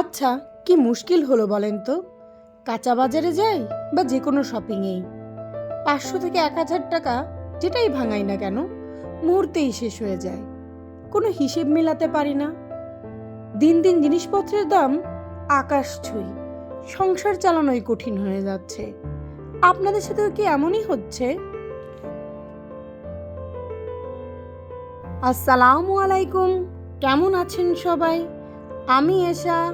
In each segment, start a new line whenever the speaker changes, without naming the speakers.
আচ্ছা কি মুশকিল হলো বলেন তো? কাঁচা বাজারে যাই বা যে কোনো শপিংয়েই পাঁচশো থেকে এক হাজার টাকা যেটাই ভাঙাই না কেন, মুহূর্তেই শেষ হয়ে যায়। কোনো হিসেব মেলাতে পারি না। দিন দিন জিনিসপত্রের দাম আকাশ ছুঁই, সংসার চালানোই কঠিন হয়ে যাচ্ছে। আপনাদের সাথেও কি এমনই হচ্ছে? আসসালামু আলাইকুম, কেমন আছেন সবাই? আমি Esha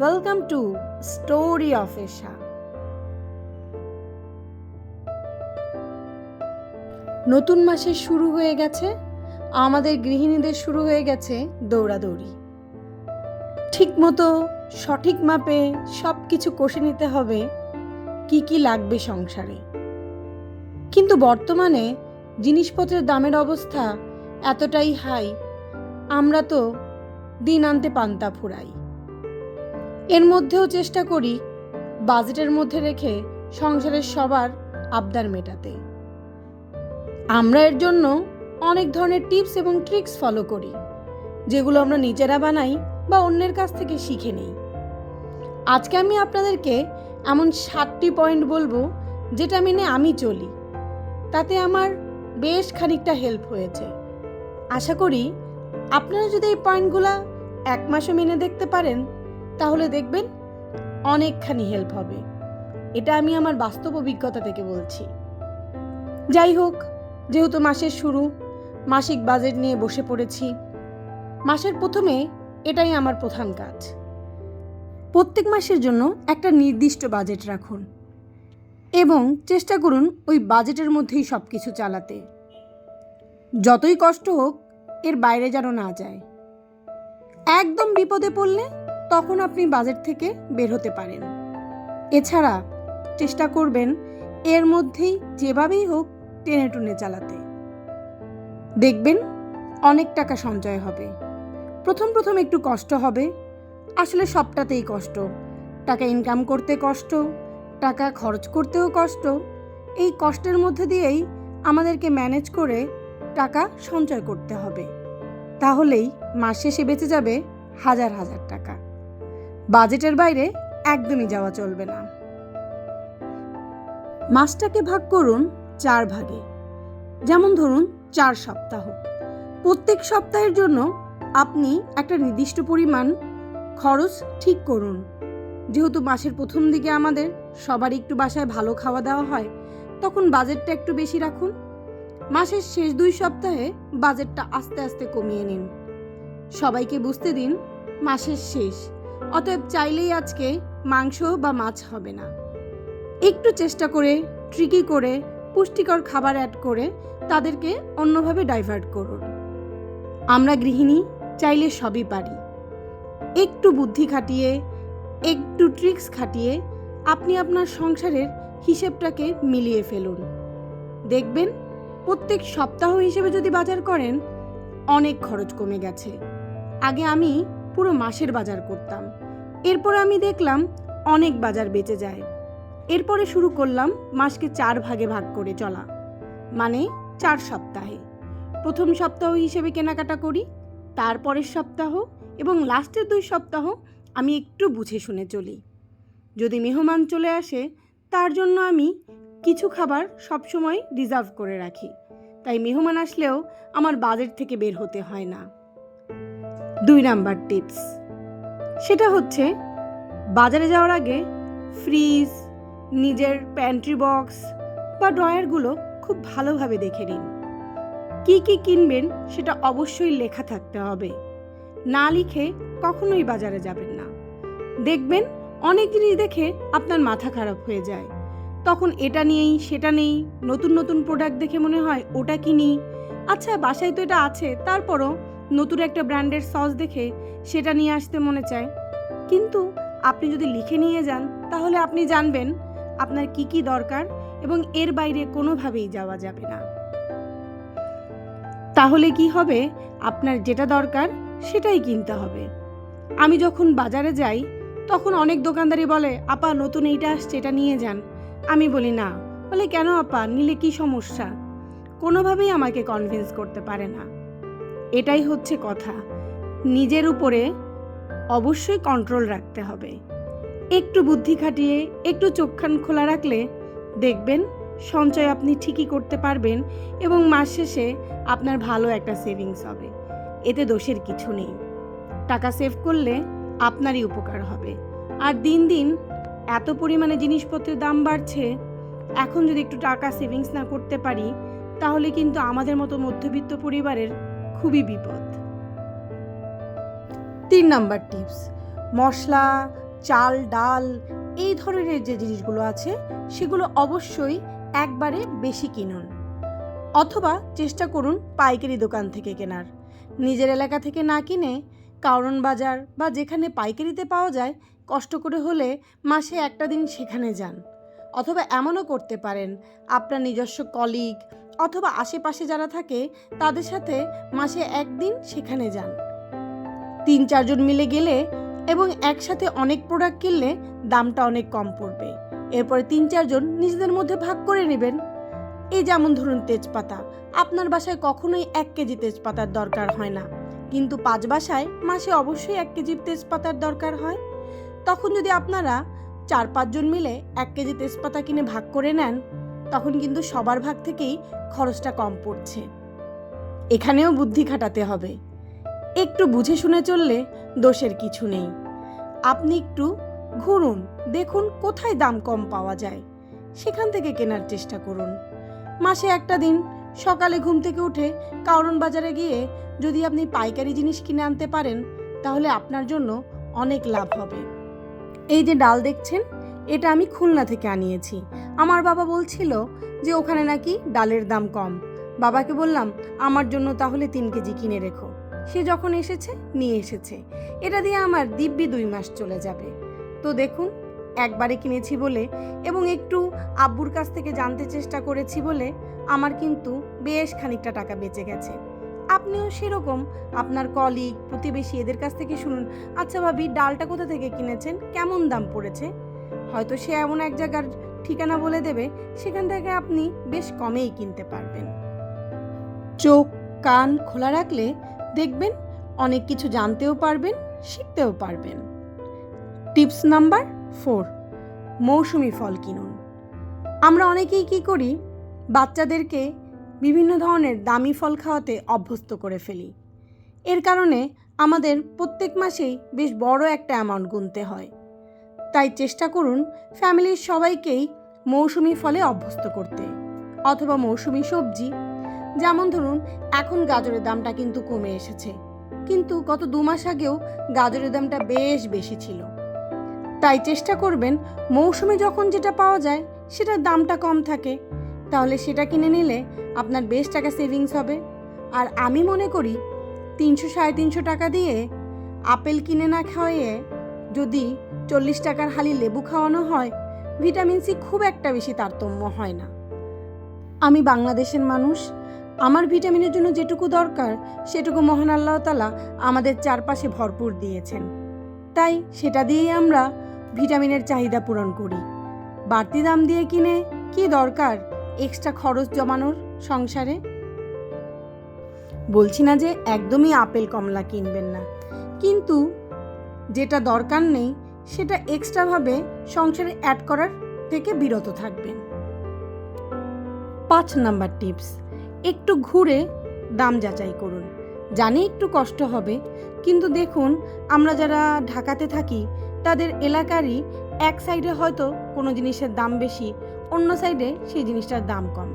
welcome to story of Esha নতুন মাসের শুরু হয়ে গেছে, আমাদের গৃহিণীদের শুরু হয়ে গেছে দৌড়াদৌড়ি। ঠিক মতো সঠিক মাপে সব কিছু কষে নিতে হবে, কি কি লাগবে সংসারে। কিন্তু বর্তমানে জিনিসপত্রের দামের অবস্থা এতটাই হাই, আমরা তো দিন আনতে পান্তা ফুরাই। এর মধ্যেও চেষ্টা করি বাজেটের মধ্যে রেখে সংসারের সবার আবদার মেটাতে। আমরা এর জন্য অনেক ধরনের টিপস এবং ট্রিক্স ফলো করি, যেগুলো আমরা নিজেরা বানাই বা অন্যের কাছ থেকে শিখে নিই। আজকে আমি আপনাদেরকে এমন সাতটি পয়েন্ট বলব যেটা মেনে আমি চলি, তাতে আমার বেশ খানিকটা হেল্প হয়েছে। আশা করি আপনারা যদি এই পয়েন্টগুলা এক মাসও মেনে দেখতে পারেন, তাহলে দেখবেন অনেকখানি হেল্প হবে। এটা আমি আমার বাস্তব অভিজ্ঞতা থেকে বলছি। যাই হোক, যেহেতু মাসের শুরু, মাসিক বাজেট নিয়ে বসে পড়েছি, মাসের প্রথমে এটাই আমার প্রধান কাজ। প্রত্যেক মাসের জন্য একটা নির্দিষ্ট বাজেট রাখুন এবং চেষ্টা করুন ওই বাজেটের মধ্যেই সব কিছু চালাতে। যতই কষ্ট হোক, এর বাইরে যেন না যায়। একদম বিপদে পড়লে তখন আপনি বাজেট থেকে বের হতে পারেন। এছাড়া চেষ্টা করবেন এর মধ্যেই যেভাবেই হোক টেনে টুনে চালাতে। দেখবেন অনেক টাকা সঞ্চয় হবে। প্রথম প্রথম একটু কষ্ট হবে। আসলে সবটাতেই কষ্ট। টাকা ইনকাম করতে কষ্ট, টাকা খরচ করতেও কষ্ট। এই কষ্টের মধ্যে দিয়েই আমাদেরকে ম্যানেজ করে টাকা সঞ্চয় করতে হবে। তাহলেই মাস শেষে বেঁচে যাবে হাজার হাজার টাকা। বাজেটের বাইরে একদমই যাওয়া চলবে না। মাসটাকে ভাগ করুন চার ভাগে। যেমন ধরুন চার সপ্তাহ। প্রত্যেক সপ্তাহের জন্য আপনি একটা নির্দিষ্ট পরিমাণ খরচ ঠিক করুন। যেহেতু মাসের প্রথম দিকে আমাদের সবারই একটু বাসায় ভালো খাওয়া দাওয়া হয়, তখন বাজেটটা একটু বেশি রাখুন। মাসের শেষ দুই সপ্তাহে বাজেটটা আস্তে আস্তে কমিয়ে নিন। সবাইকে বুঝতে দিন, মাসের শেষ। অতএব চাইলেই আজকে মাংস বা মাছ হবে না। একটু চেষ্টা করে ট্রিকি করে, পুষ্টিকর খাবার অ্যাড করে তাদেরকে অন্যভাবে ডাইভার্ট করুন। আমরা গৃহিণী, চাইলে সবই পারি। একটু বুদ্ধি খাটিয়ে, একটু ট্রিক্স খাটিয়ে আপনি আপনার সংসারের হিসেবটাকে মিলিয়ে ফেলুন। দেখবেন প্রত্যেক সপ্তাহ হিসেবে যদি বাজার করেন, অনেক খরচ কমে গেছে। আগে আমি পুরো মাসের বাজার করতাম। এরপর আমি দেখলাম অনেক বাজার বেঁচে যায়। এরপরে শুরু করলাম মাসকে চার ভাগে ভাগ করে চলা। মানে চার সপ্তাহে। প্রথম সপ্তাহ হিসেবে কেনাকাটা করি, তারপরের সপ্তাহ এবং লাস্টের দুই সপ্তাহ আমি একটু বুঝে শুনে চলি। যদি মেহমান চলে আসে, তার জন্য আমি কিছু খাবার সবসময় রিজার্ভ করে রাখি। তাই মেহমান আসলেও আমার বাজেট থেকে বের হতে হয় না। দুই নাম্বার টিপস। সেটা হচ্ছে, বাজারে যাওয়ার আগে ফ্রিজ, নিজের প্যান্ট্রি বক্স বা ড্রয়ারগুলো খুব ভালোভাবে দেখে নিন। কি কি কিনবেন সেটা অবশ্যই লেখা থাকতে হবে। না লিখে কখনোই বাজারে যাবেন না। দেখবেন অনেক জিনিস দেখে আপনার মাথা খারাপ হয়ে যায়। তখন এটা নিয়েই সেটা নেই, নতুন নতুন প্রোডাক্ট দেখে মনে হয় ওটা কিনি আচ্ছা বাসায় তো এটা আছে, তারপরও নতুন একটা ব্র্যান্ডের সস দেখে সেটা নিয়ে আসতে মনে চায়। কিন্তু আপনি যদি লিখে নিয়ে যান, তাহলে আপনি জানবেন আপনার কি কি দরকার এবং এর বাইরে কোনোভাবেই যাওয়া যাবে না। তাহলে কি হবে? আপনার যেটা দরকার সেটাই কিনতে হবে। আমি যখন বাজারে যাই, তখন অনেক দোকানদারই বলে, আপা, নতুন এইটা আসছে, এটা নিয়ে যান। আমি বলি, না। বলে, কেন আপা? নিলে কি সমস্যা? কোনোভাবেই আমাকে কনভিন্স করতে পারে না। এটাই হচ্ছে কথা। নিজের উপরে অবশ্যই কন্ট্রোল রাখতে হবে। একটু বুদ্ধি খাটিয়ে, একটু চোখখান খোলা রাখলে দেখবেন সঞ্চয় আপনি ঠিকই করতে পারবেন এবং মাস শেষে আপনার ভালো একটা সেভিংস হবে। এতে দোষের কিছু নেই। টাকা সেভ করলে আপনারই উপকার হবে। আর দিন দিন এত পরিমাণে জিনিসপত্রের দাম বাড়ছে, এখন যদি একটু টাকা সেভিংস না করতে পারি, তাহলে কিন্তু আমাদের মতো মধ্যবিত্ত পরিবারের খুবই বিপদ। তিন নাম্বার টিপস, মশলা, চাল, ডাল, এই ধরনের যে জিনিসগুলো আছে, সেগুলো অবশ্যই একবারে বেশি কিনুন। অথবা চেষ্টা করুন পাইকারি দোকান থেকে কেনার। নিজের এলাকা থেকে না কিনে কারণ বাজার বা যেখানে পাইকারিতে পাওয়া যায় কষ্ট করে হলে মাসে একটা দিন সেখানে যান। অথবা এমনও করতে পারেন, আপনার নিজস্ব কলিগ অথবা আশেপাশে যারা থাকে, তাদের সাথে মাসে একদিন সেখানে যান। তিন চারজন মিলে গেলে এবং একসাথে অনেক প্রোডাক্ট কিনলে দামটা অনেক কম পড়বে। এরপরে তিন চারজন নিজেদের মধ্যে ভাগ করে নেবেন। এই যেমন ধরুন তেজপাতা, আপনার বাসায় কখনোই এক কেজি তেজপাতার দরকার হয় না। কিন্তু পাঁচ বাসায় মাসে অবশ্যই এক কেজি তেজপাতার দরকার হয়। তখন যদি আপনারা চার পাঁচজন মিলে এক কেজি তেজপাতা কিনে ভাগ করে নেন, তখন কিন্তু সবার ভাগ থেকেই খরচটা কম পড়ছে। এখানেও বুদ্ধি খাটাতে হবে। একটু বুঝে শুনে চললে দোষের কিছু নেই। আপনি একটু ঘুরুন, দেখুন কোথায় দাম কম পাওয়া যায়। সেখান থেকে কেনার চেষ্টা করুন। মাসে একটা দিন সকালে ঘুম থেকে উঠে কারণ বাজারে গিয়ে যদি আপনি পাইকারি জিনিস কিনে আনতে পারেন, তাহলে আপনার জন্য অনেক লাভ হবে। এই যে ডাল দেখছেন, এটা আমি খুলনা থেকে আনিয়েছি। আমার বাবা বলছিল যে ওখানে নাকি ডালের দাম কম। বাবাকে বললাম, আমার জন্য তাহলে তিন কেজি কিনে রেখো। সে যখন এসেছে, নিয়ে এসেছে। এটা দিয়ে আমার দিব্যি দুই মাস চলে যাবে। তো দেখুন, একবারে কিনেছি বলে এবং একটু আব্বুর কাছ থেকে জানতে চেষ্টা করেছি বলে আমার কিন্তু বেশ খানিকটা টাকা বেঁচে গেছে। আপনিও সেরকম। আপনার কলিগ প্রতিবেশী এদের কাছ থেকে শুনুন। আচ্ছা ভাবি, ডালটা কোথা থেকে কিনেছেন? কেমন দাম পড়েছে? হয়তো সে এমন এক জায়গার ঠিকানা বলে দেবে, সেখান থেকে আপনি বেশ কমেই কিনতে পারবেন। চোখ, কান খোলা রাখলে দেখবেন অনেক কিছু জানতেও পারবেন, শিখতেও পারবেন। টিপস নাম্বার ফোর, মৌসুমি ফল কিনুন। আমরা অনেকেই কি করি? বাচ্চাদেরকে বিভিন্ন ধরনের দামি ফল খাওয়াতে অভ্যস্ত করে ফেলি। এর কারণে আমাদের প্রত্যেক মাসেই বেশ বড় একটা অ্যামাউন্ট গুনতে হয়। তাই চেষ্টা করুন ফ্যামিলির সবাইকেই মৌসুমি ফলে অভ্যস্ত করতে অথবা মৌসুমি সবজি। যেমন ধরুন, এখন গাজরের দামটা কিন্তু কমে এসেছে। কিন্তু গত দু মাস আগেও গাজরের দামটা বেশ বেশি ছিল। তাই চেষ্টা করবেন মৌসুমে যখন যেটা পাওয়া যায়, সেটার দামটা কম থাকে। তাহলে সেটা কিনে নিলে আপনার বেশ টাকা সেভিংস হবে। আর আমি মনে করি তিনশো সাড়ে তিনশো টাকা দিয়ে আপেল কিনে না খাওয়াইয়ে যদি চল্লিশ টাকার হালি লেবু খাওয়ানো হয় ভিটামিন সি খুব একটা বেশি তারতম্য হয় না। আমি বাংলাদেশের মানুষ, আমার ভিটামিনের জন্য যেটুকু দরকার, সেটুকু মহান আল্লাহ তালা আমাদের চারপাশে ভরপুর দিয়েছেন। তাই সেটা দিয়েই আমরা ভিটামিনের চাহিদা পূরণ করি। বাড়তি দাম দিয়ে কিনে কি দরকার? এক্সট্রা খরচ জমানোর সংসারে? বলছি না যে একদমই আপেল কমলা কিনবেন না। কিন্তু যেটা দরকার নেই, সেটা এক্সট্রাভাবে সংসারে অ্যাড করার থেকে বিরত থাকবেন। পাঁচ নাম্বার টিপস, একটু ঘুরে দাম যাচাই করুন। জানি একটু কষ্ট হবে, কিন্তু দেখুন, আমরা যারা ঢাকাতে থাকি, তাদের এলাকারই এক সাইডে হয়তো কোনো জিনিসের দাম বেশি, অন্য সাইডে সেই জিনিসটার দাম কম।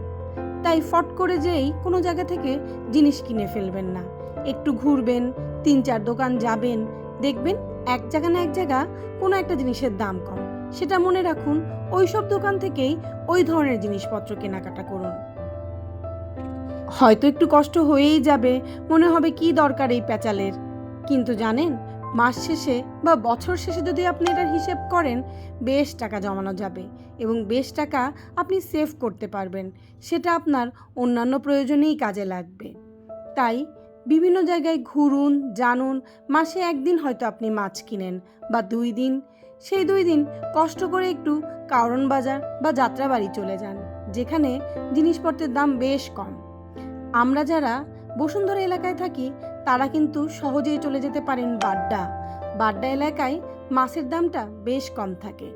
তাই ফট করে যেই কোনো জায়গা থেকে জিনিস কিনে ফেলবেন না। একটু ঘুরবেন, তিন চার দোকান যাবেন, দেখবেন এক জায়গা না এক জায়গা কোনো একটা জিনিসের দাম কম। সেটা মনে রাখুন ওই সব দোকান থেকেই ওই ধরনের জিনিসপত্র কেনাকাটা করুন। হয়তো একটু কষ্ট হয়েই যাবে, মনে হবে কি দরকার এই প্যাচালের। কিন্তু জানেন মাস শেষে বা বছর শেষে যদি আপনি এটার হিসেব করেন, বেশ টাকা জমানো যাবে এবং বেশ টাকা আপনি সেভ করতে পারবেন। সেটা আপনার অন্যান্য প্রয়োজনেই কাজে লাগবে। তাই বিভিন্ন জায়গায় ঘুরুন, জানুন, মাসে একদিন হয়তো আপনি মাছ কিনেন বা দুই দিন। সেই দুই দিন কষ্ট করে একটু কারণ বাজার বা যাত্রাবাড়ি চলে যান, যেখানে জিনিসপত্রের দাম বেশ কম। আমরা যারা বসুন্ধরা এলাকায় থাকি তারা কিন্তু সহজেই চলে যেতে পারেন বাড্ডা। বাড্ডা এলাকায় মাছের দামটা বেশ কম থাকে।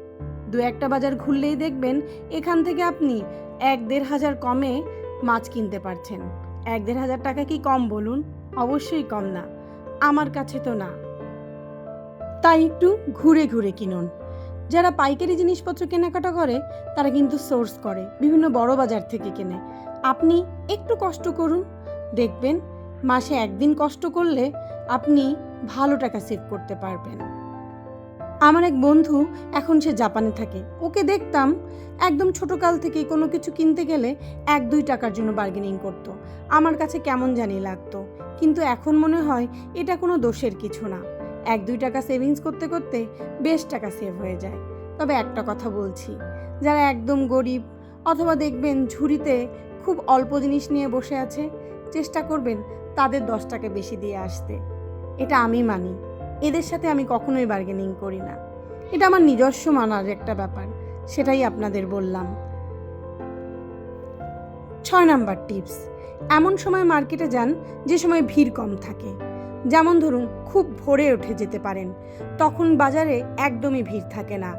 দু একটা বাজার ঘুরলেই দেখবেন এখান থেকে আপনি এক দেড় হাজার কমে মাছ কিনতে পারছেন। এক দেড় হাজার টাকা কি কম বলুন? অবশ্যই কম না। আমার কাছে তো না। তাই একটু ঘুরে ঘুরে কিনুন। যারা পাইকারি জিনিসপত্র কেনাকাটা করে, তারা কিন্তু সোর্স করে, বিভিন্ন বড় বাজার থেকে কেনে। আপনি একটু কষ্ট করুন। দেখবেন মাসে একদিন কষ্ট করলে আপনি ভালো টাকা সেভ করতে পারবেন। আমার এক বন্ধু এখন সে জাপানে থাকে। ওকে দেখতাম একদম ছোটকাল থেকে কোনো কিছু কিনতে গেলে এক দুই টাকার জন্য বার্গেনিং করত। আমার কাছে কেমন জানি লাগতো। কিন্তু এখন মনে হয় এটা কোনো দোষের কিছু না। এক দুই টাকা সেভিংস করতে করতে বেশ টাকা সেভ হয়ে যায়। তবে একটা কথা বলছি, যারা একদম গরিব অথবা দেখবেন ঝুড়িতে খুব অল্প জিনিস নিয়ে বসে আছে চেষ্টা করবেন তাদের দশ টাকা বেশি দিয়ে আসতে। এটা আমি মানি। এদের সাথে আমি কখনোই বার্গেনিং করি না। এটা আমার নিজস্ব মানার একটা ব্যাপার, সেটাই আপনাদের বললাম। ছয় নাম্বার টিপস এমন সময় মার্কেটে যান যে সময় ভিড় কম থাকে। যেমন ধরুন, খুব ভোরে উঠে যেতে পারেন। তখন বাজারে একদমই ভিড় থাকে না।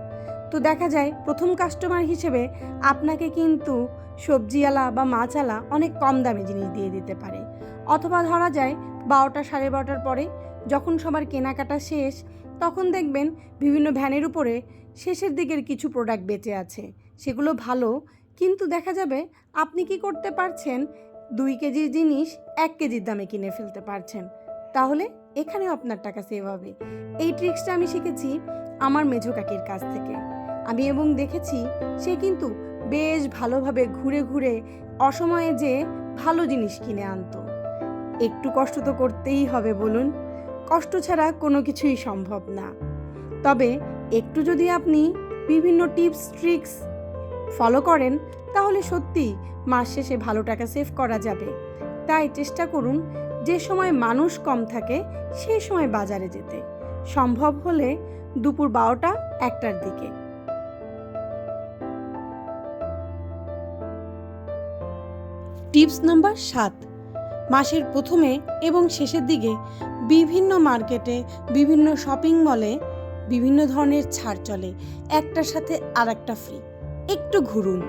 তো দেখা যায়, প্রথম কাস্টমার হিসেবে আপনাকে কিন্তু সবজিওয়ালা বা মাছওয়ালা অনেক কম দামে জিনিস দিয়ে দিতে পারে। অথবা ধরা যায় বারোটা সাড়ে বারোটার পরে যখন সবার কেনাকাটা শেষ, তখন দেখবেন বিভিন্ন ভ্যানের উপরে শেষের দিকের কিছু প্রোডাক্ট বেঁচে আছে। সেগুলো ভালো, কিন্তু দেখা যাবে আপনি কি করতে পারছেন? দুই কেজির জিনিস এক কেজির দামে কিনে ফেলতে পারছেন। তাহলে এখানেও আপনার টাকা সেভ হবে। এই ট্রিক্সটা আমি শিখেছি আমার মেঝো কাকির কাছ থেকে। আমি এবং দেখেছি সে কিন্তু বেশ ভালোভাবে ঘুরে ঘুরে অসময়ে যে ভালো জিনিস কিনে আনতো। একটু কষ্ট তো করতেই হবে বলুন, কষ্ট ছাড়া কোনো কিছুই সম্ভব না। তবে একটু যদি আপনি বিভিন্ন টিপস, ট্রিক্স ফলো করেন, তাহলে সত্যি মাস শেষে ভালো টাকা সেভ করা যাবে। তাই চেষ্টা করুন যে সময় মানুষ কম থাকে সেই সময় বাজারে যেতে। সম্ভব হলে দুপুর বারোটা, একটার দিকে। টিপস নাম্বার সাত। মাসের প্রথমে এবং শেষের দিকে বিভিন্ন মার্কেটে, বিভিন্ন শপিং মলে বিভিন্ন ধরনের ছাড় চলে, একটার সাথে আর একটা ফ্রি। একটু ঘুরুন।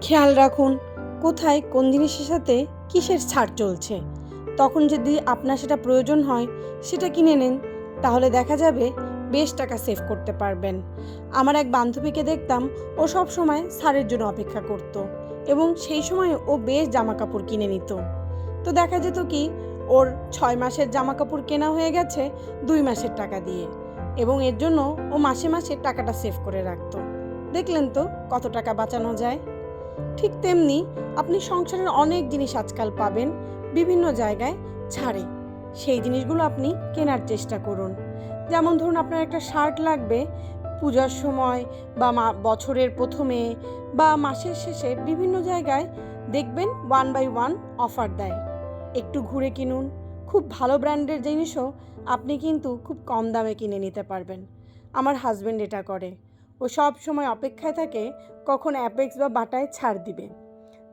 খেয়াল রাখুন, কোথায় কোন জিনিসের সাথে কিসের ছাড় চলছে। তখন যদি আপনার সেটা প্রয়োজন হয়, সেটা কিনে নেন, তাহলে দেখা যাবে বেশ টাকা সেভ করতে পারবেন। আমার এক বান্ধবীকে দেখতাম ও সব সময় ছাড়ের জন্য অপেক্ষা করত এবং সেই সময় ও বেশ জামা কাপড় কিনে নিত। তো দেখা যেত কি, ওর ছয় মাসের জামা কাপড় কেনা হয়ে গেছে দুই মাসের টাকা দিয়ে এবং এর জন্য ও মাসে মাসে টাকাটা সেভ করে রাখতো। দেখলেন তো কত টাকা বাঁচানো যায়। ঠিক তেমনি আপনি সংসারের অনেক জিনিস আজকাল পাবেন বিভিন্ন জায়গায় ছাড়ে। সেই জিনিসগুলো আপনি কেনার চেষ্টা করুন। যেমন ধরুন আপনার একটা শার্ট লাগবে, পূজার সময় বা মা, বছরের প্রথমে বা মাসের শেষে বিভিন্ন জায়গায় দেখবেন ওয়ান বাই ওয়ান অফার দেয়। একটু ঘুরে কিনুন, খুব ভালো ব্র্যান্ডের জিনিসও আপনি কিন্তু খুব কম দামে কিনে নিতে পারবেন। আমার হাজব্যান্ড এটা করে। ও সব সময় অপেক্ষায় থাকে কখন অ্যাপেক্স বা বাটায় ছাড় দিবে।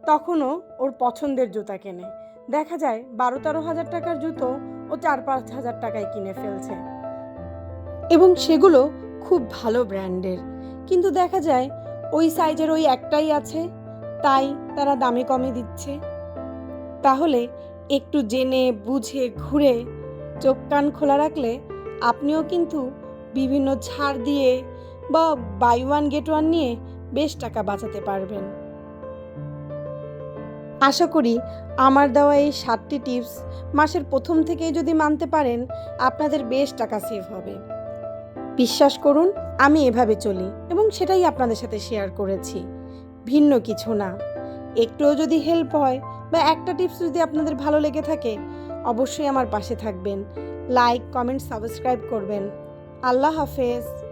তখনও ওর পছন্দের জুতা কেনে। দেখা যায় বারো তেরো হাজার টাকার জুতো ও চার পাঁচ হাজার টাকায় কিনে ফেলছে। এবং সেগুলো খুব ভালো ব্র্যান্ডের। কিন্তু দেখা যায়, ওই সাইজের ওই একটাই আছে, তাই তারা দামে কমে দিচ্ছে। তাহলে একটু জেনে, বুঝে, ঘুরে চোখ কান খোলা রাখলে আপনিও কিন্তু বিভিন্ন ছাড় দিয়ে বা বাই ওয়ান গেট ওয়ান নিয়ে বেশ টাকা বাঁচাতে পারবেন। আশা করি আমার দেওয়া এই সাতটি টিপস মাসের প্রথম থেকেই যদি মানতে পারেন, আপনাদের বেশ টাকা সেভ হবে। বিশ্বাস করুন, আমি এভাবে চলি এবং সেটাই আপনাদের সাথে শেয়ার করেছি। ভিন্ন কিছু না। একটুও যদি হেল্প হয় বা একটা টিপস যদি আপনাদের ভালো লেগে থাকে, অবশ্যই আমার পাশে থাকবেন। লাইক কমেন্ট সাবস্ক্রাইব করবেন। আল্লাহ হাফেজ।